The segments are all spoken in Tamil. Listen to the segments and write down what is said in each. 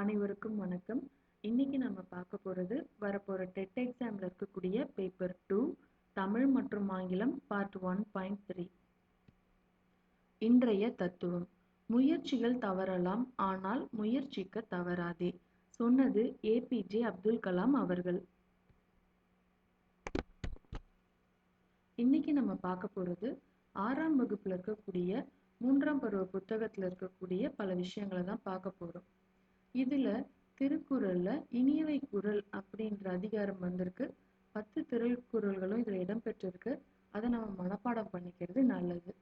அனைவருக்கும் வணக்கம். இன்னைக்கு நம்ம பார்க்க போறது வரப்போற டெட் எக்ஸாம்ல இருக்கக்கூடிய பேப்பர் டூ தமிழ் மற்றும் ஆங்கிலம் பார்ட் ஒன் பாயிண்ட் த்ரீ இன்றைய தத்துவம் முயற்சிகள் தவறலாம் ஆனால் முயற்சிக்க தவறாதே சொன்னது ஏபிஜே அப்துல் கலாம் அவர்கள். இன்னைக்கு நம்ம பார்க்க போறது ஆறாம் வகுப்புல இருக்கக்கூடிய மூன்றாம் பருவ புத்தகத்துல இருக்கக்கூடிய பல விஷயங்களை தான் பார்க்க போறோம். இதுல திருக்குறள்ல இனியவை குறள் அப்படின்ற அதிகாரம் வந்திருக்கு. பத்து திருக்குறள்களும் இதுல இடம்பெற்றிருக்கு. அதை நம்ம மனப்பாடம் பண்ணிக்கிறது நல்லது.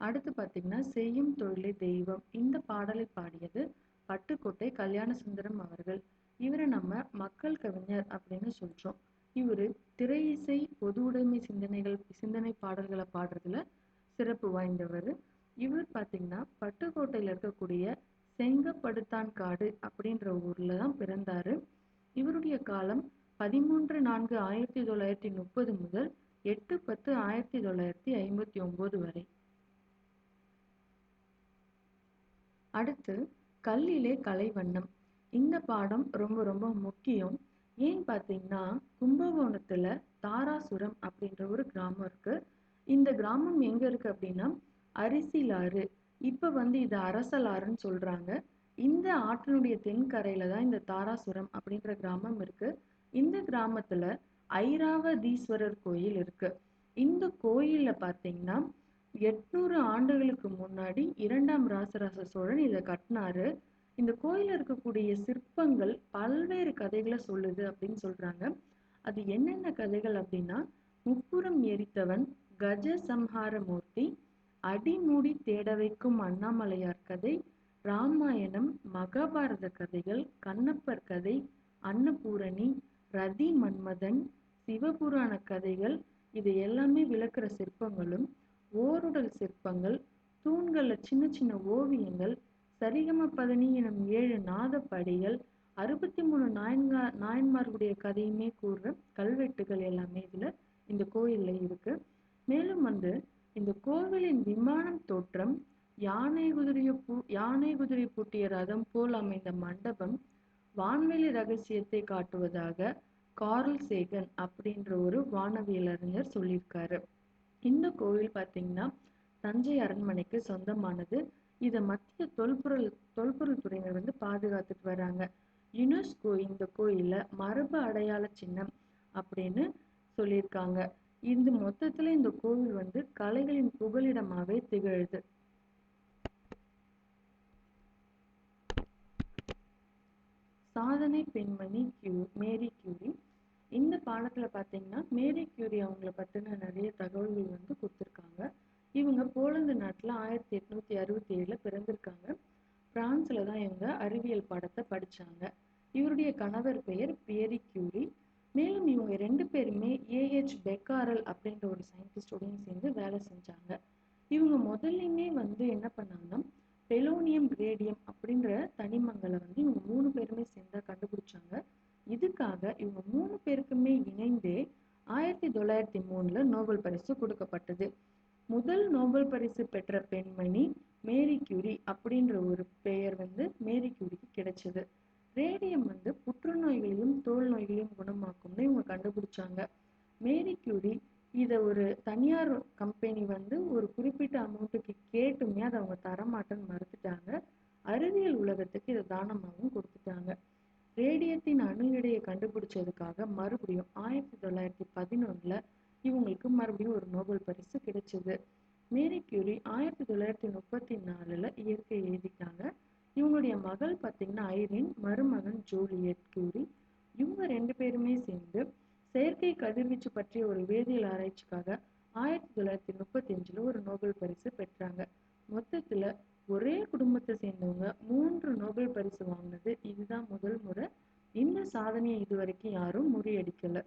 அடுத்து பார்த்தீங்கன்னா செய்யும் தொழிலே தெய்வம். இந்த பாடலை பாடியது பட்டுக்கோட்டை கல்யாண சுந்தரம் அவர்கள். இவரை நம்ம மக்கள் கவிஞர் அப்படின்னு சொல்றோம். இவரு திரை இசை பொது உடைமை சிந்தனைகள் சிந்தனை பாடல்களை பாடுறதுல சிறப்பு வாய்ந்தவர். இவர் பார்த்தீங்கன்னா பட்டுக்கோட்டையில் இருக்கக்கூடிய செங்கப்படுத்தான் காடு அப்படின்ற ஊர்ல தான் பிறந்தாரு. இவருடைய காலம் பதிமூன்று நான்கு ஆயிரத்தி தொள்ளாயிரத்தி முப்பது முதல் எட்டு பத்து ஆயிரத்தி தொள்ளாயிரத்தி ஐம்பத்தி ஒன்பது வரை. அடுத்து கல்லிலே கலைவண்ணம். இந்த பாடம் ரொம்ப ரொம்ப முக்கியம். ஏன் பார்த்தீங்கன்னா கும்பகோணத்துல தாராசுரம் அப்படின்ற ஒரு கிராமம் இருக்கு. இந்த கிராமம் எங்க இருக்கு அப்படின்னா அரிசிலாறு இப்போ வந்து இது அரசலாறுன்னு சொல்கிறாங்க இந்த ஆற்றினுடைய தென்கரையில் தான் இந்த தாராசுரம் அப்படின்ற கிராமம் இருக்கு. இந்த கிராமத்தில் ஐராவதீஸ்வரர் கோயில் இருக்கு. இந்த கோயிலில் பார்த்தீங்கன்னா எட்நூறு ஆண்டுகளுக்கு முன்னாடி இரண்டாம் ராசராச சோழன் இதை கட்டினாரு. இந்த கோயிலில் இருக்கக்கூடிய சிற்பங்கள் பல்வேறு கதைகளை சொல்லுது அப்படின்னு சொல்றாங்க. அது என்னென்ன கதைகள் அப்படின்னா முப்புறம் எரித்தவன் கஜ சம்ஹார மூர்த்தி அடிமூடி தேட வைக்கும் அண்ணாமலையார் கதை ராமாயணம் மகாபாரத கதைகள் கண்ணப்பர் கதை அன்னபூரணி ரதி மன்மதன் சிவபுராண கதைகள் இது எல்லாமே விளக்குற சிற்பங்களும் ஓருடல் சிற்பங்கள் தூண்களில் சின்ன சின்ன ஓவியங்கள் சரிகம பதனி எனும் ஏழு நாத படிகள் அறுபத்தி மூணு நாயன்கா நாயன்மார்களுடைய கதையுமே கூறுற கல்வெட்டுகள் எல்லாமே இதில் இந்த கோயிலில் இருக்கு. மேலும் வந்து இந்த கோவிலின் விமானம் தோற்றம் யானை குதிரைய பூ யானை குதிரை பூட்டிய ரதம் போல் அமைந்த மண்டபம் வான்வெளி ரகசியத்தை காட்டுவதாக கார்ல் சேகன் அப்படின்ற ஒரு வானவியல் அறிஞர் சொல்லியிருக்காரு. இந்த கோவில் பார்த்தீங்கன்னா தஞ்சை அரண்மனைக்கு சொந்தமானது. இதை மத்திய தொல்பொருள் தொல்பொருள் துறையினர் வந்து பாதுகாத்துட்டு வராங்க. யுனெஸ்கோ இந்த கோயில மரபு அடையாள சின்னம் அப்படின்னு சொல்லியிருக்காங்க. இந்த மொத்தத்துல இந்த கோவில் வந்து கலைகளின் புகலிடமாகவே திகழுது. சாதனை பெண்மணி கியூ மேரி கியூரி. இந்த பாடத்துல பாத்தீங்கன்னா மேரி கியூரி அவங்கள பத்தின நிறைய தகவல்கள் வந்து கொடுத்துருக்காங்க. இவங்க போலந்து நாட்டுல ஆயிரத்தி எட்நூத்தி அறுபத்தி ஏழுல பிறந்திருக்காங்க. பிரான்ஸ்ல தான் இவங்க அறிவியல் பாடத்தை படிச்சாங்க. இவருடைய கணவர் பெயர் பியரி கியூரி மேலும் இவங்க ரெண்டு பேருமே ஏஹெச் பெக்காரல் அப்படின்ற ஒரு சயின்டிஸ்டோடையும் சேர்ந்து வேலை செஞ்சாங்க. இவங்க முதல்லையுமே வந்து என்ன பண்ணாங்கன்னா பெலோனியம் ரேடியம் அப்படின்ற தனிமங்களை வந்து இவங்க மூணு பேருமே சேர்ந்தா கண்டுபிடிச்சாங்க. இதுக்காக இவங்க மூணு பேருக்குமே இணைந்தே ஆயிரத்தி தொள்ளாயிரத்தி மூணுல நோபல் பரிசு கொடுக்கப்பட்டது. முதல் நோபல் பரிசு பெற்ற பெண்மணி மேரி கியூரி அப்படின்ற ஒரு பெயர் வந்து மேரி கியூரிக்கு கிடைச்சது. ரேடியம் வந்து புற்றுநோய்களையும் தோல் நோய்களையும் குணமாக்கும்னு இவங்க கண்டுபிடிச்சாங்க. மேரி கியூரி இதை ஒரு தனியார் கம்பெனி வந்து ஒரு குறிப்பிட்ட அமௌண்ட்டுக்கு கேட்டுமே அதை அவங்க தரமாட்டேன்னு மறுத்துட்டாங்க. அறிவியல் உலகத்துக்கு இதை தானமாகவும் கொடுத்துட்டாங்க. ரேடியத்தின் அணு எடையை கண்டுபிடிச்சதுக்காக மறுபடியும் ஆயிரத்தி தொள்ளாயிரத்தி பதினொன்றில் இவங்களுக்கு மறுபடியும் ஒரு நோபல் பரிசு கிடைச்சது. மேரி கியூரி ஆயிரத்தி தொள்ளாயிரத்தி முப்பத்தி நாலில் இயற்கை எழுதிட்டாங்க. இவங்களுடைய மகள் பார்த்தீங்கன்னா ஐரின் மருமகன் ஜூலியட் கியூரி இவங்க ரெண்டு பேருமே சேர்ந்து செயற்கை கதிர்வீச்சு பற்றிய ஒரு வேதியியல் ஆராய்ச்சிக்காக ஆயிரத்தி தொள்ளாயிரத்தி முப்பத்தி அஞ்சுல ஒரு நோபல் பரிசு பெற்றாங்க. மொத்தத்துல ஒரே குடும்பத்தை சேர்ந்தவங்க மூன்று நோபல் பரிசு வாங்கினது இதுதான் முதல் முறை. இந்த சாதனையை இதுவரைக்கும் யாரும் முறியடிக்கல.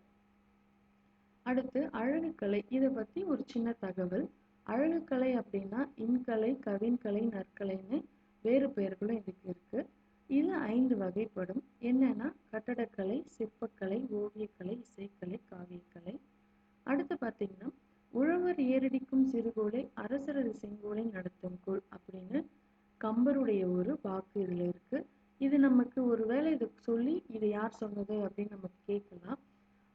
அடுத்து அழகுக்கலை. இதை பத்தி ஒரு சின்ன தகவல். அழகுக்கலை அப்படின்னா இன்கலை கவின்கலை நற்கலைன்னு வேறு பெயர்களும் இதுக்கு இருக்கு. இது ஐந்து வகைப்படும். என்னென்னா கட்டடக்கலை சிற்பக்கலை ஓவியக்கலை இசைக்கலை காவியக்கலை. அடுத்து பார்த்தீங்கன்னா உழவர் ஏறடிக்கும் சிறுகோலை அரசரது செங்கோலை நடத்தும் கோல் அப்படின்னு கம்பருடைய ஒரு வாக்கு இதில் இருக்குது இது நமக்கு ஒரு வேளை இது சொல்லி இது யார் சொன்னது அப்படின்னு நமக்கு கேட்கலாம்.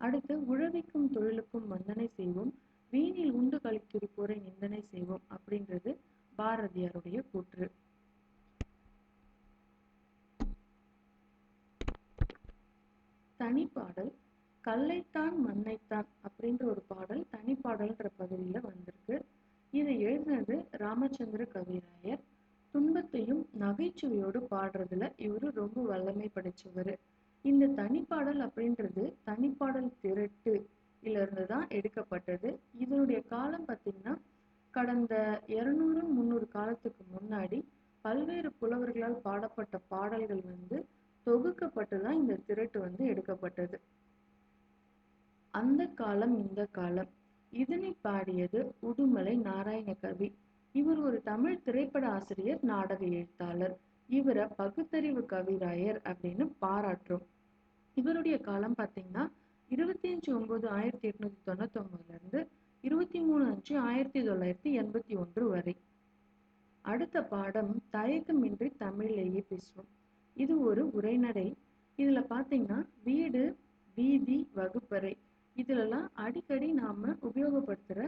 அடுத்து உழவிக்கும் தொழிலுக்கும் வந்தனை செய்வோம். வீணில் உண்டு கழித்திருப்போரை நிந்தனை செய்வோம் அப்படின்றது பாரதியாருடைய கூற்று. தனிப்பாடல் கல்லைத்தான் மண்ணைத்தான் அப்படின்ற ஒரு பாடல் தனிப்பாடல்ன்ற பகுதியில வந்திருக்கு. இதை எழுதினது ராமச்சந்திர கவிராயர். துன்பத்தையும் நகைச்சுவையோடு பாடுறதுல இவரு ரொம்ப வல்லமை படைச்சவர். இந்த தனிப்பாடல் அப்படின்றது தனிப்பாடல் திரட்டு இருந்து தான் எடுக்கப்பட்டது. இதனுடைய காலம் பார்த்திங்கன்னா கடந்த இருநூறு முந்நூறு காலத்துக்கு முன்னாடி பல்வேறு புலவர்களால் பாடப்பட்ட பாடல்கள் வந்து தொகுக்கப்பட்டு தான் இந்த திரட்டு வந்து எடுக்கப்பட்டது அந்த காலம் இந்த காலம். இதனை பாடியது உடுமலை நாராயணகவி. இவர் ஒரு தமிழ் திரைப்பட ஆசிரியர் நாடக எழுத்தாளர். இவரை பகுத்தறிவு கவிராயர் அப்படின்னு பாராட்டுறோம். இவருடைய காலம் பார்த்தீங்கன்னா இருபத்தி அஞ்சு ஒன்பது ஆயிரத்தி எட்நூத்தி தொண்ணூத்தி ஒன்பதுல இருந்து இருபத்தி மூணு அஞ்சு ஆயிரத்தி தொள்ளாயிரத்தி எண்பத்தி ஒன்று வரை. அடுத்த பாடம் தயக்கமின்றி தமிழிலேயே பேசுவோம். இது ஒரு உரைநடை. இதுல பாத்தீங்கன்னா வீடு வீதி வகுப்பறை. இதுலலாம் அடிக்கடி நாம் உபயோகப்படுத்துகிற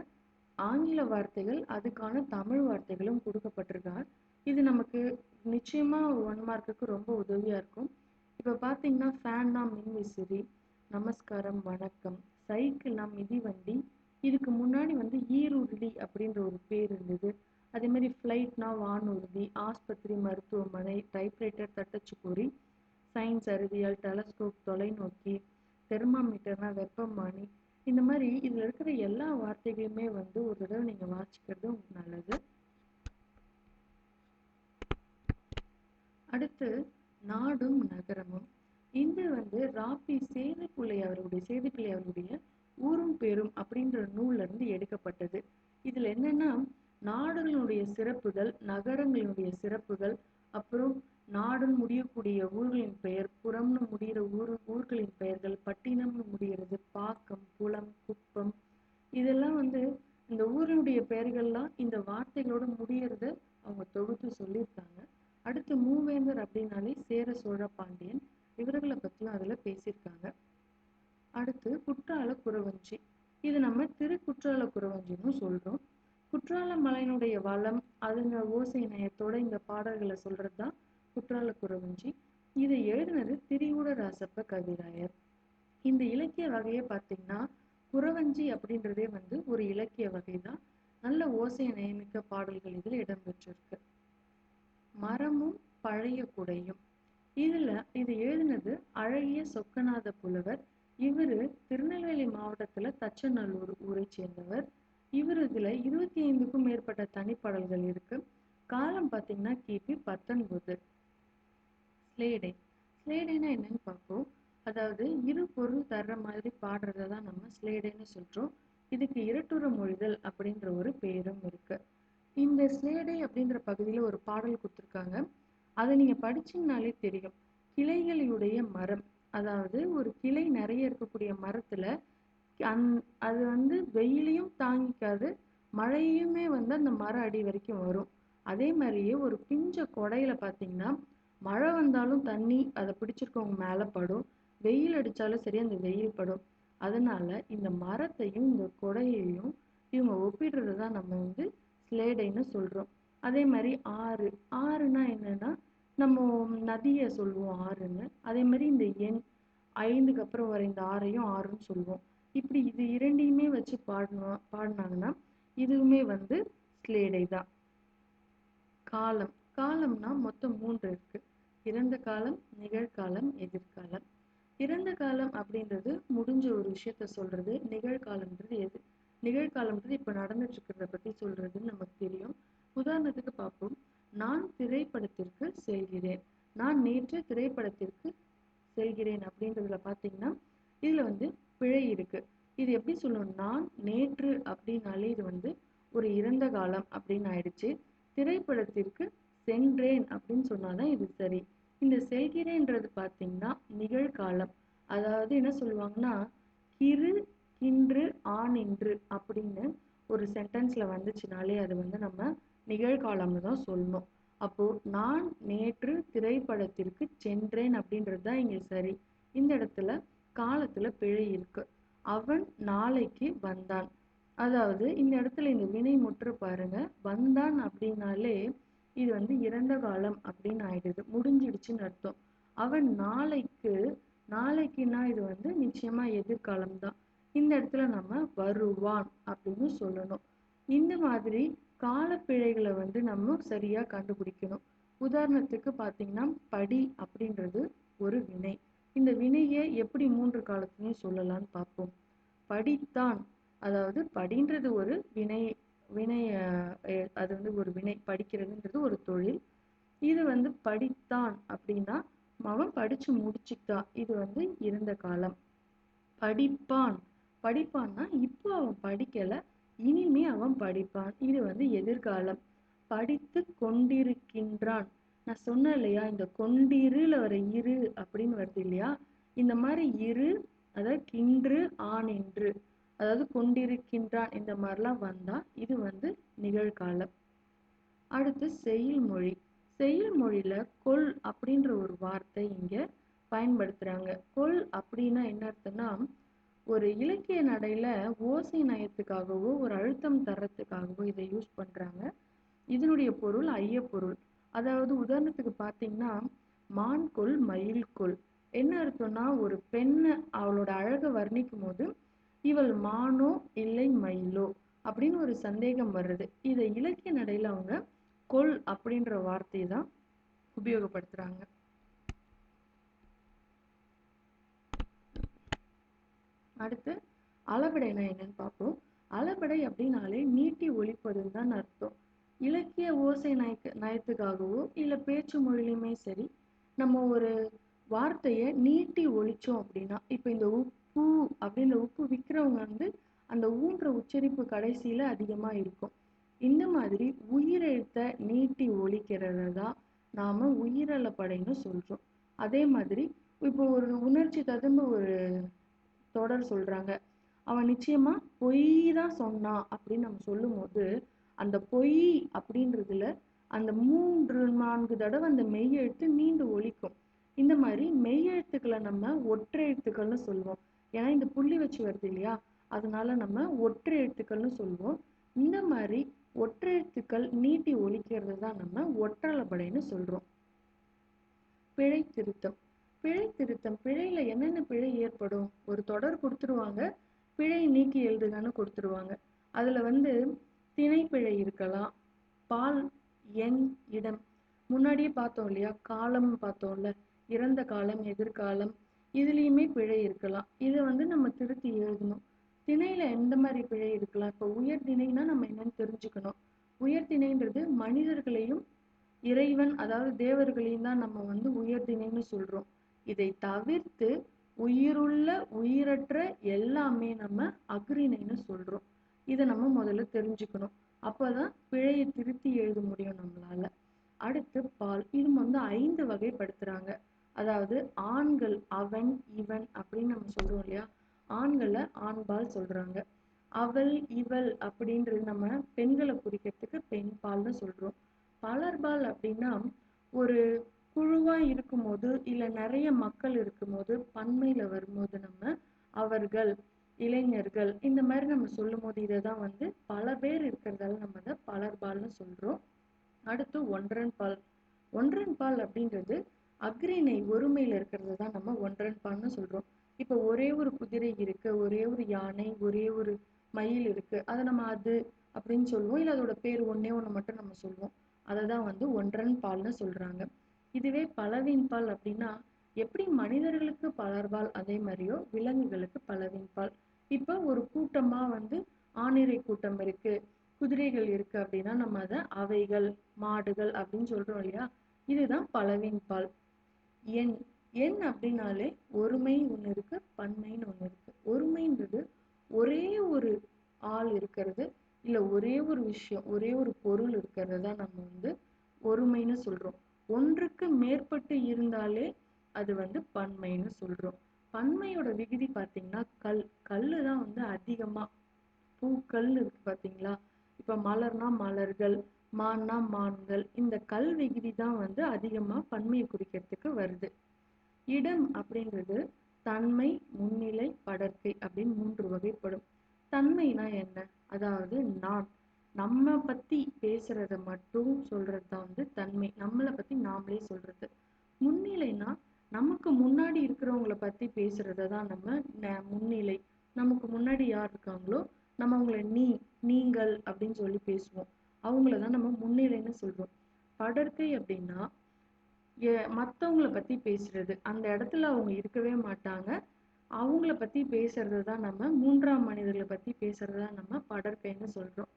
ஆங்கில வார்த்தைகள் அதுக்கான தமிழ் வார்த்தைகளும் கொடுக்கப்பட்டிருக்காங்க. இது நமக்கு நிச்சயமாக ஒன் மார்க்குக்கு ரொம்ப உதவியாக இருக்கும். இப்போ பார்த்தீங்கன்னா ஃபேன்னா மின்விசிறி நமஸ்காரம் வணக்கம் சைக்கிள்னா மிதிவண்டி இதுக்கு முன்னாடி வந்து ஈருருளி அப்படின்ற ஒரு பேர் இருந்தது. அதே மாதிரி ஃப்ளைட்னா வானூர்தி ஆஸ்பத்திரி மருத்துவமனை டைப்ரைட்டர் தட்டச்சுப்பொறி சயின்ஸ் அறிவியல் டெலஸ்கோப் தொலைநோக்கி தெர்மாமீட்டர்னா வெப்பமானி. இந்த மாதிரி இதுல இருக்கிற எல்லா வார்த்தைகளுமே வந்து ஒரு தடவை நீங்கள் வாசிக்கிறது உங்களுக்கு நல்லது. அடுத்து நாடும் நகரமும். இந்த வந்து ராபி சேதுப்பிள்ளை அவருடைய சேதுப்பிள்ளை அவருடைய ஊரும் பேரும் அப்படின்ற நூல்ல இருந்து எடுக்கப்பட்டது. இதுல என்னன்னா நாடுகளுடைய சிறப்புகள் நகரங்களுடைய சிறப்புகள் அப்புறம் நாடுன்னு முடியக்கூடிய ஊர்களின் பெயர் புறம்னு முடிகிற ஊர் ஊர்களின் பெயர்கள் பட்டினம்னு முடிகிறது பாக்கம் குளம் குப்பம் இதெல்லாம் வந்து இந்த ஊரினுடைய பெயர்கள்லாம் இந்த வார்த்தைகளோட முடியறத அவங்க தொகுத்து சொல்லியிருக்காங்க. அடுத்து மூவேந்தர் அப்படின்னாலே சேர சோழ பாண்டியன் இவர்களை பத்தியும் அதுல பேசியிருக்காங்க. அடுத்து குற்றால குறவஞ்சி. இது நம்ம திருக்குற்றால குறவஞ்சின்னு சொல்றோம். குற்றால மலையினுடைய வளம் அதுங்க ஓசை நயத்தோட இந்த பாடல்களை சொல்றதுதான் குற்றால குறவஞ்சி இதை எழுதினது திரியூட ராசப்ப கவிராயர். இந்த இலக்கிய வகையை பார்த்தீங்கன்னா குறவஞ்சி அப்படின்றதே வந்து ஒரு இலக்கிய வகை தான் நல்ல ஓசை நியமிக்க பாடல்கள் இதில் இடம்பெற்றிருக்கு. மரமும் பழைய குடையும். இதுல இது எழுதினது அழகிய சொக்கநாத புலவர். இவரு திருநெல்வேலி மாவட்டத்துல தச்சநல்லூர் ஊரை சேர்ந்தவர். இவர் இதுல இருபத்தி ஐந்துக்கும் மேற்பட்ட தனிப்பாடல்கள் இருக்கு. காலம் பார்த்தீங்கன்னா கிபி பத்தொன்பது. ஸ்லேடை ஸ்லேடைனா என்னன்னு பார்ப்போம். அதாவது இரு பொருள் தர்ற மாதிரி பாடுறத தான் நம்ம ஸ்லேடைன்னு சொல்கிறோம் இதுக்கு இரட்டுற மொழிதல் அப்படின்ற ஒரு பேரும் இருக்கு. இந்த ஸ்லேடை அப்படின்ற பகுதியில் ஒரு பாடல் கொடுத்துருக்காங்க. அதை நீங்கள் படிச்சீங்கனாலே தெரியும். கிளைகளுடைய மரம். அதாவது ஒரு கிளை நிறைய இருக்கக்கூடிய மரத்தில் அந் அது வந்து வெயிலையும் தாங்கிக்காது மழையுமே வந்து அந்த மர அடி வரைக்கும் வரும். அதே மாதிரியே ஒரு பிஞ்ச கொடையில பார்த்தீங்கன்னா மழை வந்தாலும் தண்ணி அதை பிடிச்சிருக்கவங்க மேலே படும். வெயில் அடித்தாலும் சரி அந்த வெயில் படும். அதனால இந்த மரத்தையும் இந்த கொடையையும் இவங்க ஒப்பிடுறது தான் நம்ம வந்து ஸ்லேடைன்னு சொல்கிறோம் அதே மாதிரி ஆறு. ஆறுனா என்னன்னா நம்ம நதியை சொல்லுவோம் ஆறுன்னு. அதே மாதிரி இந்த எண் ஐந்துக்கு அப்புறம் வர இந்த ஆறையும் ஆறுன்னு சொல்லுவோம். இப்படி இது இரண்டையுமே வச்சு பாடினோம் பாடினாங்கன்னா இதுவுமே வந்து ஸ்லேடை தான் காலம். காலம்னா மொத்தம் மூன்று இருக்கு. இறந்த காலம் நிகழ்காலம் எதிர்காலம். இறந்த காலம் அப்படின்றது முடிஞ்ச ஒரு விஷயத்த சொல்றது. நிகழ்காலம்ன்றது எது? நிகழ்காலம்ன்றது இப்ப நடந்துட்டு இருக்கிறத பத்தி சொல்றதுன்னு நமக்கு தெரியும். உதாரணத்துக்கு பார்ப்போம். நான் திரைப்படத்திற்கு செல்கிறேன். நான் நேற்று திரைப்படத்திற்கு செல்கிறேன் அப்படின்றதுல பார்த்தீங்கன்னா இதுல வந்து பிழை இருக்கு. இது எப்படி சொல்லணும் நான் நேற்று அப்படின்னாலே இது வந்து ஒரு இறந்த காலம் அப்படின்னு ஆயிடுச்சு. திரைப்படத்திற்கு சென்றேன் அப்படின்னு சொன்னாதான் இது சரி. இந்த செல்கிறேன்றது பார்த்தீங்கன்னா நிகழ்காலம். அதாவது என்ன சொல்லுவாங்கன்னா கிரு கின்று ஆனின்று அப்படின்னு ஒரு சென்டென்ஸில் வந்துச்சுனாலே அது வந்து நம்ம நிகழ்காலம்னு தான் சொல்லணும். அப்போது நான் நேற்று திரைப்படத்திற்கு சென்றேன் அப்படின்றது தான் இங்கே சரி. இந்த இடத்துல காலத்தில் பிழை இருக்கு. அவன் நாளைக்கு வந்தான். அதாவது இந்த இடத்துல இந்த வினை முற்று பாருங்க. வந்தான் அப்படின்னாலே இது வந்து இறந்த காலம் அப்படின்னு ஆயிடுது. முடிஞ்சிடுச்சுன்னு அர்த்தம். அவன் நாளைக்கு நாளைக்குன்னா இது வந்து நிச்சயமா எதிர்காலம் தான். இந்த இடத்துல நம்ம வருவான் அப்படின்னு சொல்லணும். இந்த மாதிரி காலப்பிழைகளை வந்து நம்ம சரியா கண்டுபிடிக்கணும். உதாரணத்துக்கு பார்த்தீங்கன்னா படி அப்படின்றது ஒரு வினை. இந்த வினையை எப்படி மூன்று காலத்துலையும் சொல்லலாம்னு பார்ப்போம். படித்தான் அதாவது படின்றது ஒரு வினை வினை அது வந்து ஒரு வினை படிக்கிறதுன்றது ஒரு தொழில். இது வந்து படித்தான் அப்படின்னா அவன் படிச்சு முடிச்சுட்டான் இது வந்து இருந்த காலம். படிப்பான். படிப்பான்னா இப்போ அவன் படிக்கல இனிமே அவன் படிப்பான். இது வந்து எதிர்காலம். படித்து கொண்டிருக்கின்றான். நான் சொன்னேன் இல்லையா இந்த கொண்டிருல வர இரு அப்படின்னு வருது இல்லையா? இந்த மாதிரி இரு அதாவது கின்று ஆண் அதாவது கொண்டிருக்கின்றான் இந்த மாதிரிலாம் வந்தா இது வந்து நிகழ்காலம். அடுத்து செய்யுள்மொழி. செய்யுள்மொழியில கொள் அப்படின்ற ஒரு வார்த்தை இங்க பயன்படுத்துறாங்க. கொள் அப்படின்னா என்ன அர்த்தம்னா ஒரு இலக்கிய நடையில் ஓசை நயத்துக்காகவோ ஒரு அழுத்தம் தர்றதுக்காகவோ இதை யூஸ் பண்றாங்க. இதனுடைய பொருள் ஐயப்பொருள். அதாவது உதாரணத்துக்கு பார்த்தீங்கன்னா மான் மயில்கொள் மயில் என்ன அர்த்தம்னா ஒரு பெண்ணை அவளோட அழகை வர்ணிக்கும் போது இவள் மானோ இல்லை மயிலோ? அப்படின்னு ஒரு சந்தேகம் வர்றது. இதை இலக்கிய நடையில் அவங்க கொல் அப்படின்ற வார்த்தையை தான் உபயோகப்படுத்துறாங்க. அடுத்து அளபடைனா என்னன்னு பார்ப்போம். அளபடை அப்படின்னாலே நீட்டி ஒழிப்பதுன்னு தான் அர்த்தம். இலக்கிய ஓசை நயக்க நயத்துக்காகவோ இல்லை பேச்சு மொழியிலுமே சரி நம்ம ஒரு வார்த்தையை நீட்டி ஒழிச்சோம் அப்படின்னா இப்போ இந்த ஊ அப்படின்ற உப்பு விற்கிறவங்க வந்து அந்த ஊன்ற உச்சரிப்பு கடைசியில் அதிகமா இருக்கும். இந்த மாதிரி உயிரெழுத்தை நீட்டி ஒழிக்கிறது தான் நாம உயிரலப்படைன்னு சொல்றோம். அதே மாதிரி இப்போ ஒரு உணர்ச்சி ததும்ப ஒரு தொடர் சொல்றாங்க. அவன் நிச்சயமா பொய் தான் சொன்னான் அப்படின்னு நம்ம சொல்லும்போது அந்த பொய் அப்படின்றதுல அந்த மூன்று நான்கு தடவை அந்த மெய் எழுத்து நீண்டு ஒழிக்கும். இந்த மாதிரி மெய் எழுத்துக்களை நம்ம ஒற்றை எழுத்துக்கள்னு சொல்லுவோம். ஏன்னா இந்த புள்ளி வச்சு வருது இல்லையா? அதனால நம்ம ஒற்றை எழுத்துக்கள்னு சொல்லுவோம். இந்த மாதிரி ஒற்றை எழுத்துக்கள் நீட்டி ஒழிக்கிறது தான் நம்ம ஒற்றளபடைன்னு சொல்றோம். பிழை திருத்தம். பிழை திருத்தம் பிழையில என்னென்ன பிழை ஏற்படும்? ஒரு தொடர் கொடுத்துருவாங்க பிழை நீக்கி எழுதுங்கன்னு கொடுத்துருவாங்க. அதுல வந்து திணைப்பிழை இருக்கலாம் பால் எண் இடம். முன்னாடியே பார்த்தோம் இல்லையா? காலம் பார்த்தோம்ல. இறந்த காலம் எதிர்காலம் இதுலேயுமே பிழை இருக்கலாம். இதை வந்து நம்ம திருத்தி எழுதணும். திணையில எந்த மாதிரி பிழை இருக்கலாம்? இப்போ உயர் திணைனா நம்ம என்னன்னு தெரிஞ்சுக்கணும். உயர் திணைன்றது மனிதர்களையும் இறைவன் அதாவது தேவர்களையும் தான் நம்ம வந்து உயர் திணைன்னு சொல்றோம். இதை தவிர்த்து உயிருள்ள உயிரற்ற எல்லாமே நம்ம அக்ரிணைன்னு சொல்றோம். இதை நம்ம முதல்ல தெரிஞ்சுக்கணும். அப்போதான் பிழையை திருத்தி எழுத முடியும் நம்மளால. அடுத்து பால். இது வந்து ஐந்து வகைப்படுத்துறாங்க. அதாவது ஆண்கள் அவன் இவன் அப்படின்னு நம்ம சொல்றோம் இல்லையா? ஆண்களை ஆண்பால் சொல்றாங்க. அவள் இவள் அப்படின்றது நம்ம பெண்களை குறிக்கிறதுக்கு பெண் பால்னு சொல்றோம். பலர்பால் அப்படின்னா ஒரு குழுவா இருக்கும்போது இல்ல நிறைய மக்கள் இருக்கும்போது பன்மையில வரும்போது நம்ம அவர்கள் இளைஞர்கள் இந்த மாதிரி நம்ம சொல்லும் போது இதை தான் வந்து பல பேர் இருக்கிறதால நம்ம அதை பலர்பால்னு சொல்றோம். அடுத்து ஒன்றன் பால். ஒன்றன் பால் அப்படின்றது அக்ரிணை ஒருமையில் இருக்கிறது தான் நம்ம ஒன்றன்பான்னு சொல்கிறோம் இப்போ ஒரே ஒரு குதிரை இருக்கு ஒரே ஒரு யானை ஒரே ஒரு மயில் இருக்கு. அதை நம்ம அது அப்படின்னு சொல்லுவோம். இல்லை அதோட பேர் ஒன்றே ஒன்று மட்டும் நம்ம சொல்லுவோம். அதை தான் வந்து ஒன்றன் பால்னு சொல்கிறாங்க இதுவே பலவின் பால் அப்படின்னா எப்படி மனிதர்களுக்கு பலர்பால் அதே மாதிரியோ விலங்குகளுக்கு பலவின் பால். இப்போ ஒரு கூட்டமாக வந்து ஆணிரை கூட்டம் இருக்கு குதிரைகள் இருக்கு அப்படின்னா நம்ம அதை அவைகள் மாடுகள் அப்படின்னு சொல்கிறோம் இல்லையா? இதுதான் பலவின் பால். எண் எண் அப்படின்னாலே ஒருமைன்னு ஒன்று இருக்குது பன்மைன்னு ஒன்று இருக்குது ஒருமைன்றது ஒரே ஒரு ஆள் இருக்கிறது இல்லை ஒரே ஒரு விஷயம் ஒரே ஒரு பொருள் இருக்கிறது தான் நம்ம வந்து ஒருமைன்னு சொல்கிறோம் ஒன்றுக்கு மேற்பட்டு இருந்தாலே அது வந்து பன்மைன்னு சொல்கிறோம் பன்மையோட விகுதி பார்த்தீங்கன்னா கல் கல் தான் வந்து அதிகமாக பூக்கள் இருக்குது பார்த்தீங்களா இப்போ மலர்னா மலர்கள் மான்னா மான்கள். இந்த கல் விகுதி தான் வந்து அதிகமாக பன்மையை குறிக்கிறதுக்கு வருது. இடம் அப்படிங்கிறது தன்மை முன்னிலை படர்க்கை அப்படின்னு மூன்று வகைப்படும். தன்மைனா என்ன? அதாவது நான் நம்ம பத்தி பேசுறத மட்டும் சொல்றது தான் வந்து தன்மை. நம்மளை பத்தி நாமளே சொல்றது. முன்னிலைனா நமக்கு முன்னாடி இருக்கிறவங்கள பத்தி பேசுறத தான் நம்ம ந- முன்னிலை. நமக்கு முன்னாடி யார் இருக்காங்களோ நம்ம அவங்கள நீ நீங்கள் அப்படின்னு சொல்லி பேசுவோம். அவங்கள தான் நம்ம முன்னிலைன்னு சொல்றோம். படர்க்கை அப்படின்னா மற்றவங்கள மத்தவங்கள பத்தி பேசுறது. அந்த இடத்துல அவங்க இருக்கவே மாட்டாங்க. அவங்கள பத்தி பேசுறது தான் நம்ம மூன்றாம் மனிதர்களை பத்தி பேசுறது தான் நம்ம படர்க்கைன்னு சொல்றோம்.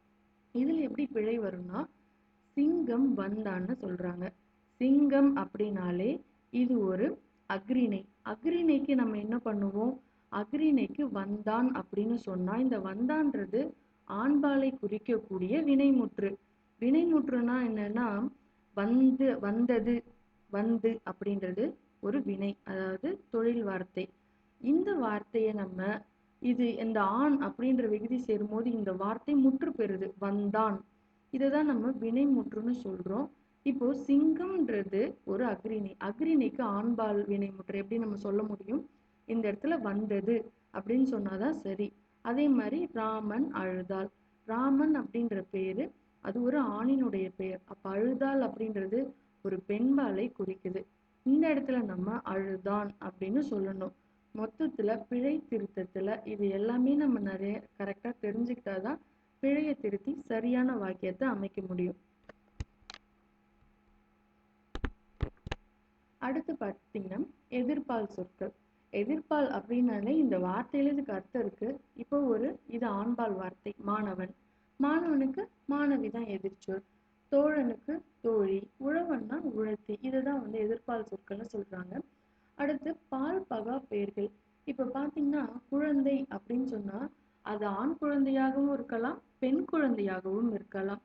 இதுல எப்படி பிழை வரும்னா சிங்கம் வந்தான்னு சொல்றாங்க. சிங்கம் அப்படின்னாலே இது ஒரு அக்ரிணை. அக்ரிணைக்கு நம்ம என்ன பண்ணுவோம்? அக்ரிணைக்கு வந்தான் அப்படின்னு சொன்னா இந்த வந்தான்றது ஆண்பாலை குறிக்கக்கூடிய வினைமுற்று. வினைமுற்றுனா என்னன்னா வந்து வந்தது வந்து அப்படின்றது ஒரு வினை அதாவது தொழில் வார்த்தை. இந்த வார்த்தையை நம்ம இது இந்த ஆண் அப்படின்ற விகுதி சேரும்போது இந்த வார்த்தை முற்று பெறுது வந்தான். இதை தான் நம்ம வினை முற்றுன்னு சொல்றோம். இப்போ சிங்கம்ன்றது ஒரு அக்ரிணை. அக்ரிணைக்கு ஆண்பால் வினைமுற்று எப்படி நம்ம சொல்ல முடியும்? இந்த இடத்துல வந்தது அப்படின்னு சொன்னாதான் சரி. அதே மாதிரி ராமன் அழுதாள். ராமன் அப்படின்ற பேரு அது ஒரு ஆணினுடைய பெயர் அப்ப அழுதாள் அப்படின்றது ஒரு பெண்பாலை குறிக்குது. இந்த இடத்துல நம்ம அழுதான் அப்படின்னு சொல்லணும். மொத்தத்துல பிழை திருத்தத்துல இது எல்லாமே நம்ம நிறைய கரெக்டா தெரிஞ்சுக்கிட்டாதான் பிழையை திருத்தி சரியான வாக்கியத்தை அமைக்க முடியும். அடுத்து பார்த்தீங்கன்னா எதிர்பால் சொற்கள். எதிர்ப்பால் அப்படின்னாலே இந்த வார்த்தையில இதுக்கு அர்த்தம் இருக்கு. இப்போ ஒரு இது ஆண்பால் வார்த்தை மாணவன். மாணவனுக்கு மாணவி தான் எதிர்ச்சொல். தோழனுக்கு தோழி உழவன்னா உழத்தி. இதுதான் வந்து எதிர்ப்பால் சொற்கள்னு சொல்றாங்க. அடுத்து பால் பகா பெயர்கள். இப்ப பாத்தீங்கன்னா குழந்தை அப்படின்னு சொன்னா அது ஆண் குழந்தையாகவும் இருக்கலாம் பெண் குழந்தையாகவும் இருக்கலாம்.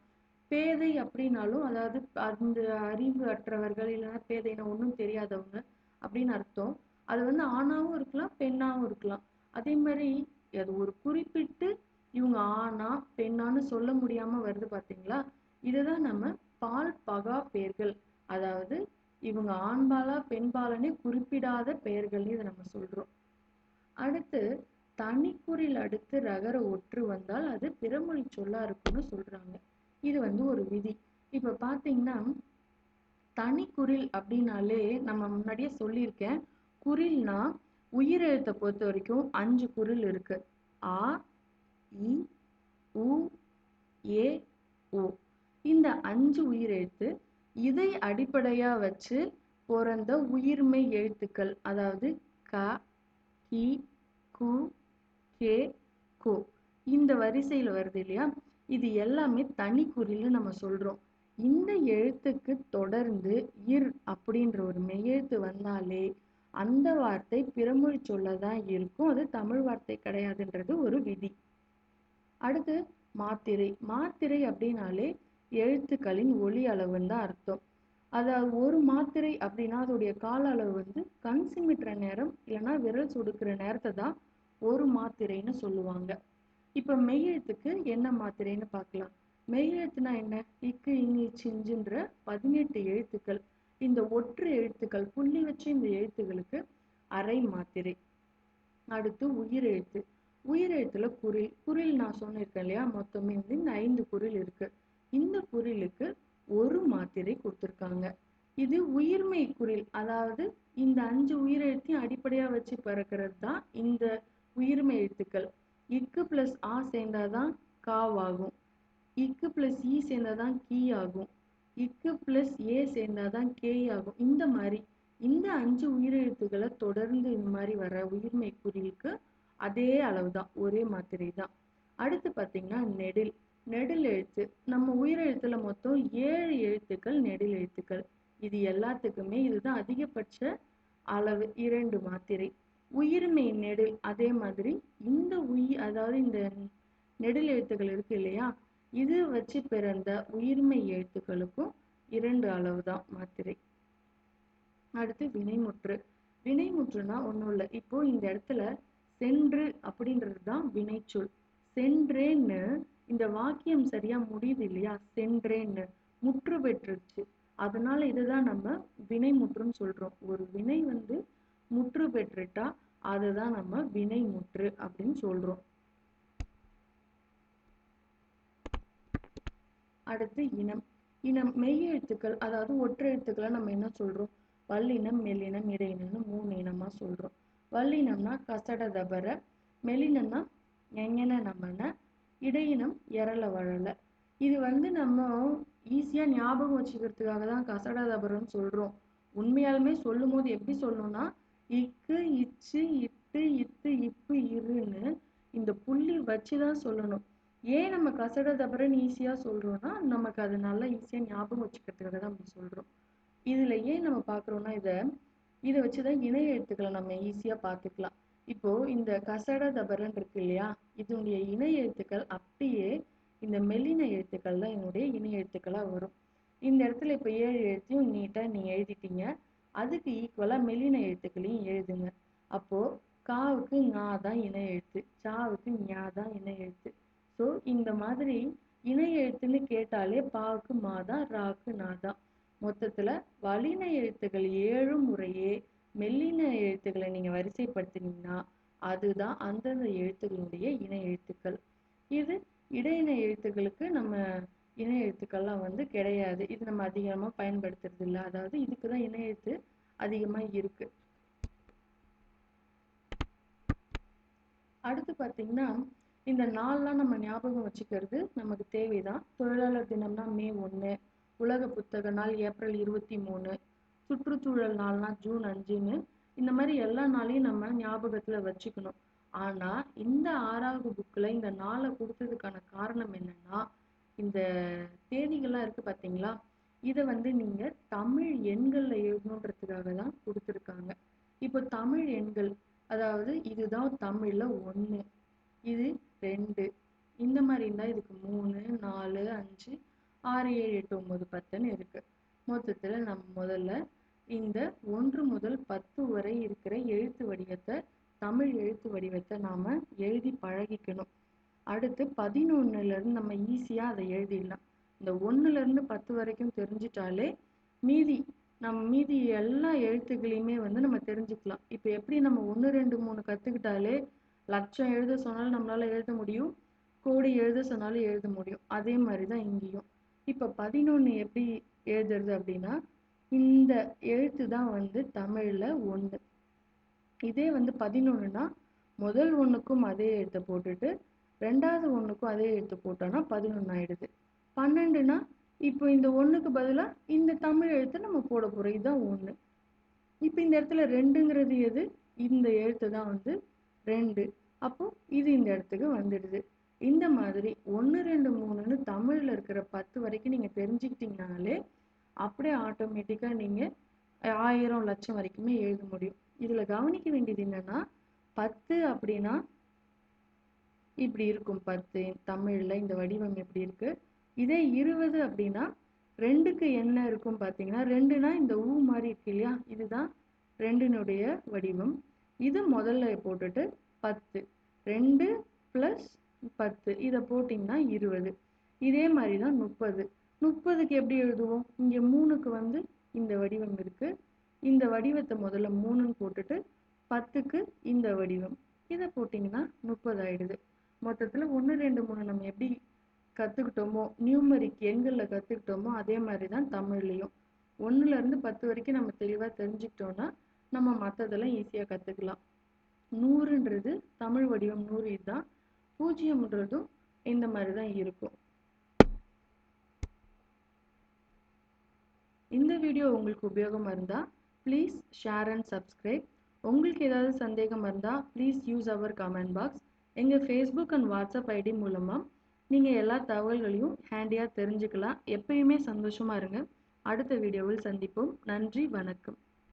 பேதை அப்படின்னாலும் அதாவது அந்த அறிவு அற்றவர்கள் இல்லைன்னா பேதைன்னா ஒன்றும் தெரியாதவங்க அப்படின்னு அர்த்தம். அது வந்து ஆணாவும் இருக்கலாம் பெண்ணாவும் இருக்கலாம். அதே மாதிரி அது ஒரு குறிப்பிட்டு இவங்க ஆணா பெண்ணான்னு சொல்ல முடியாம வருது பாத்தீங்களா? இதுதான் நம்ம பால் பகா பெயர்கள். அதாவது இவங்க ஆண்பாலா பெண்பாலனே குறிப்பிடாத பெயர்கள்னு இதை நம்ம சொல்றோம். அடுத்து தனிக்குறில் அடுத்து ரகர ஒற்று வந்தால் அது பிறமொழி சொல்லா இருக்கும்னு சொல்றாங்க. இது வந்து ஒரு விதி. இப்ப பாத்தீங்கன்னா தனிக்குறில் அப்படின்னாலே நம்ம முன்னாடியே சொல்லியிருக்கேன். குறில்னா உயிரெழுத்தை பொறுத்த வரைக்கும் அஞ்சு குரில் இருக்கு. ஆ இ உ ஏ ஓ. இந்த அஞ்சு உயிரெழுத்து இதை அடிப்படையா வச்சு பிறந்த உயிர்மை எழுத்துக்கள் அதாவது க கி கு கே கோ. இந்த வரிசையில் வருது இல்லையா? இது எல்லாமே தனி குறியில் நம்ம சொல்கிறோம் இந்த எழுத்துக்கு தொடர்ந்து இர் அப்படின்ற ஒரு மெய்யெழுத்து வந்தாலே அந்த வார்த்தை பிறமொழி சொல்லதான் இருக்கும். அது தமிழ் வார்த்தை கிடையாதுன்றது ஒரு விதி. அடுத்து மாத்திரை. மாத்திரை அப்படின்னாலே எழுத்துக்களின் ஒளி அளவுன்னு தான் அர்த்தம். அதாவது ஒரு மாத்திரை அப்படின்னா அதோடைய கால அளவு வந்து கண் சிமிட்டுற நேரம் இல்லைன்னா விரல் சொடுக்கிற நேரத்தை தான் ஒரு மாத்திரைன்னு சொல்லுவாங்க. இப்போ மெய்யெழுத்துக்கு என்ன மாத்திரைன்னு பார்க்கலாம். மெய்யெழுத்துனா என்ன? இக்கு இங்கு சிஞ்சுன்ற பதினெட்டு எழுத்துக்கள். இந்த ஒற்று எழுத்துக்கள் புள்ளி வச்ச இந்த எழுத்துகளுக்கு அரை மாத்திரை. அடுத்து உயிரெழுத்து உயிரெழுத்துல குரில். குரில் நான் சொன்னிருக்கேன் இல்லையா? மொத்தமே வந்து இந்த ஐந்து குரில் இருக்கு. இந்த குரிலுக்கு ஒரு மாத்திரை கொடுத்துருக்காங்க. இது உயிர்மை குரில். அதாவது இந்த அஞ்சு உயிரெழுத்தையும் அடிப்படையா வச்சு பிறக்கிறது தான் இந்த உயிர்மை எழுத்துக்கள். இக்கு பிளஸ் ஆ சேர்ந்தாதான் காவாகும். இக்கு பிளஸ் இ சேர்ந்தாதான் கீ ஆகும். இக்கு பிளஸ் ஏ சேர்ந்தாதான் கே ஆகும். இந்த மாதிரி இந்த அஞ்சு உயிரெழுத்துக்களை தொடர்ந்து இந்த மாதிரி வர உயிர்மை குறிலுக்கு அதே அளவு தான் ஒரே மாத்திரை தான் அடுத்து பார்த்தீங்கன்னா நெடில். நெடில் எழுத்து. நம்ம உயிரெழுத்துல மொத்தம் ஏழு எழுத்துக்கள் நெடில் எழுத்துக்கள். இது எல்லாத்துக்குமே இதுதான் அதிகபட்ச அளவு இரண்டு மாத்திரை உயிர்மை நெடில் அதே மாதிரி இந்த உயிர் அதாவது இந்த நெடில் எழுத்துக்கள் இருக்கு இல்லையா இது வச்சு பிறந்த உயிர்மெய் எழுத்துக்களுக்கும் இரண்டு அளவு தான் மாத்திரை. அடுத்து வினைமுற்று. வினைமுற்றுனா ஒன்றும் இல்லை. இப்போ இந்த இடத்துல சென்று அப்படின்றது தான் வினைச்சொல். சென்றேன்னு இந்த வாக்கியம் சரியா முடியுது இல்லையா? சென்றேன்னு. முற்று பெற்றுச்சு. அதனால இதுதான் நம்ம வினை முற்றுன்னு சொல்றோம். ஒரு வினை வந்து முற்று பெற்றுட்டா அதுதான் நம்ம வினை முற்று அப்படின்னு சொல்றோம். அடுத்து இனம். இனம் மெய் எழுத்துக்கள் அதாவது ஒற்றை எழுத்துக்களை நம்ம என்ன சொல்றோம்? வல்லினம் மெல்லினம் இடையினம்னு மூணு இனமா சொல்றோம். வல்லினம்னா கசட தபர மெல்லினம்னா எங்கன நம்மன இடையினம் எரல வழல. இது வந்து நம்ம ஈஸியா ஞாபகம் வச்சுக்கிறதுக்காக தான் கசட தபரன்னு சொல்றோம். உண்மையாலுமே சொல்லும் போது எப்படி சொல்லணும்னா இக்கு இச்சு இட்டு இத்து இப்பு இருன்னு இந்த புள்ளி வச்சுதான் சொல்லணும். ஏன் நம்ம கசட தபரன்னு ஈஸியாக சொல்கிறோன்னா நமக்கு அது நல்லா ஈஸியாக ஞாபகம் வச்சுக்கிறதுக்காக தான் அப்படி சொல்கிறோம் இதில் ஏன் நம்ம பார்க்குறோன்னா இதை இதை வச்சு தான் இணைய எழுத்துக்களை நம்ம ஈஸியாக பார்த்துக்கலாம். இப்போது இந்த கசட தபரன் இருக்கு இல்லையா? இதனுடைய இணைய எழுத்துக்கள் அப்படியே இந்த மெல்லின எழுத்துக்கள் தான் என்னுடைய இணைய எழுத்துக்களாக வரும். இந்த இடத்துல இப்போ ஏழு எழுத்தையும் நீட்டாக நீங்கள் எழுதிட்டீங்க. அதுக்கு ஈக்குவலாக மெல்லின எழுத்துக்களையும் எழுதுங்க. அப்போது காவுக்கு ஞா தான் இணை எழுத்து சாவுக்கு ஞா தான் இணை எழுத்து. ஸோ இந்த மாதிரி இணை எழுத்துன்னு கேட்டாலே பாவுக்கு மாதா ராக்கு நாதா. தான் மொத்தத்துல வலின எழுத்துக்கள் ஏழு முறையே மெல்லின எழுத்துக்களை நீங்க வரிசைப்படுத்தினீங்கன்னா அதுதான் அந்தந்த எழுத்துக்களுடைய இணை எழுத்துக்கள். இது இடையின எழுத்துக்களுக்கு நம்ம இணை எழுத்துக்கள்லாம் வந்து கிடையாது. இது நம்ம அதிகமாக பயன்படுத்துறது இல்லை. அதாவது இதுக்குதான் இணை எழுத்து அதிகமாக இருக்கு. அடுத்து பார்த்தீங்கன்னா இந்த நாள்லாம் நம்ம ஞாபகம் வச்சுக்கிறது நமக்கு தேவைதான். தொழிலாளர் தினம்னா மே ஒன்று உலக புத்தக நாள் ஏப்ரல் இருபத்தி மூணு சுற்றுச்சூழல் நாள்னா ஜூன் அஞ்சுன்னு இந்த மாதிரி எல்லா நாளையும் நம்ம ஞாபகத்தில் வச்சுக்கணும். ஆனால் இந்த ஆறாவது புக்கில் இந்த நாளை கொடுத்ததுக்கான காரணம் என்னன்னா இந்த தேதிகள்லாம் இருக்குது பார்த்தீங்களா இதை வந்து நீங்கள் தமிழ் எண்களில் எழுதணுன்றதுக்காக தான் கொடுத்துருக்காங்க. இப்போ தமிழ் எண்கள் அதாவது இதுதான் தமிழில் ஒன்று இது ரெண்டு. இந்த மாதிரி இருந்தால் இதுக்கு மூணு நாலு அஞ்சு ஆறு ஏழு எட்டு ஒம்பது பத்துன்னு இருக்கு. மொத்தத்தில் நம்ம முதல்ல இந்த ஒன்று முதல் பத்து வரை இருக்கிற எழுத்து வடிவத்தை தமிழ் எழுத்து வடிவத்தை நாம எழுதி பழகிக்கணும். அடுத்து பதினொன்னுல இருந்து நம்ம ஈஸியா அதை எழுதிடலாம். இந்த ஒன்றுலேருந்து இருந்து பத்து வரைக்கும் தெரிஞ்சிட்டாலே மீதி நம்ம மீதி எல்லா எழுத்துக்களையுமே வந்து நம்ம தெரிஞ்சுக்கலாம். இப்போ எப்படி நம்ம ஒன்று ரெண்டு மூணு கத்துக்கிட்டாலே லட்சம் எழுத சொன்னாலும் நம்மளால எழுத முடியும். கோடி எழுத சொன்னாலும் எழுத முடியும். அதே மாதிரி தான் இங்கேயும். இப்போ பதினொன்று எப்படி எழுதுறது அப்படின்னா இந்த எழுத்து தான் வந்து தமிழில் ஒன்று இதே வந்து பதினொன்றுனா முதல் ஒன்றுக்கும் அதே எழுத்தை போட்டுட்டு ரெண்டாவது ஒன்றுக்கும் அதே எழுத்து போட்டோன்னா பதினொன்று ஆயிடுது. பன்னெண்டுனா இப்போ இந்த ஒன்றுக்கு பதிலாக இந்த தமிழ் எழுத்தை நம்ம போட போகிறோம் இதுதான் ஒன்று இப்போ இந்த இடத்துல ரெண்டுங்கிறது எது? இந்த எழுத்து தான் வந்து ரெண்டு. அப்போ இது இந்த இடத்துக்கு வந்துடுது. இந்த மாதிரி ஒன்று ரெண்டு மூணுன்னு தமிழில் இருக்கிற பத்து வரைக்கும் நீங்கள் தெரிஞ்சுக்கிட்டீங்கனாலே அப்படியே ஆட்டோமேட்டிக்காக நீங்கள் ஆயிரம் லட்சம் வரைக்குமே எழுத முடியும். இதில் கவனிக்க வேண்டியது என்னன்னா பத்து அப்படின்னா இப்படி இருக்கும் பத்து தமிழில் இந்த வடிவம் எப்படி இருக்குது இதே இருபது அப்படின்னா ரெண்டுக்கு என்ன இருக்கும் பார்த்தீங்கன்னா ரெண்டுனா இந்த ஊ மாதிரி இருக்கு இல்லையா? இதுதான் ரெண்டினுடைய வடிவம். இது முதல்ல போட்டுட்டு பத்து. ரெண்டு ப்ளஸ் பத்து. இதை போட்டிங்கன்னா இருபது. இதே மாதிரி தான் முப்பது. முப்பதுக்கு எப்படி எழுதுவோம்? இங்கே மூணுக்கு வந்து இந்த வடிவம் இருக்குது இந்த வடிவத்தை முதல்ல மூணுன்னு போட்டுட்டு பத்துக்கு இந்த வடிவம். இதை போட்டிங்கன்னா முப்பது ஆயிடுது. மொத்தத்தில் ஒன்று ரெண்டு மூணு நம்ம எப்படி கற்றுக்கிட்டோமோ நியூமரிக் எண்களில் கற்றுக்கிட்டோமோ அதே மாதிரி தான் தமிழ்லையும் ஒன்றுலேருந்து பத்து வரைக்கும் நம்ம தெளிவாக தெரிஞ்சுக்கிட்டோன்னா நம்ம மற்றதெல்லாம் ஈஸியாக கற்றுக்கலாம் நூறுன்றது தமிழ் வடிவம் நூறு இதுதான். பூஜ்ஜியம்ன்றதும் இந்த மாதிரி தான் இருக்கும். இந்த வீடியோ உங்களுக்கு உபயோகமாக இருந்தால் ப்ளீஸ் ஷேர் அண்ட் சப்ஸ்கிரைப் உங்களுக்கு ஏதாவது சந்தேகம் இருந்தால் please use our comment box எங்கள் ஃபேஸ்புக் அண்ட் வாட்ஸ்அப் ஐடி மூலமாக நீங்கள் எல்லா தகவல்களையும் ஹேண்டியாக தெரிஞ்சுக்கலாம். எப்பயுமே சந்தோஷமாக இருங்க. அடுத்த வீடியோவில் சந்திப்போம். நன்றி வணக்கம்.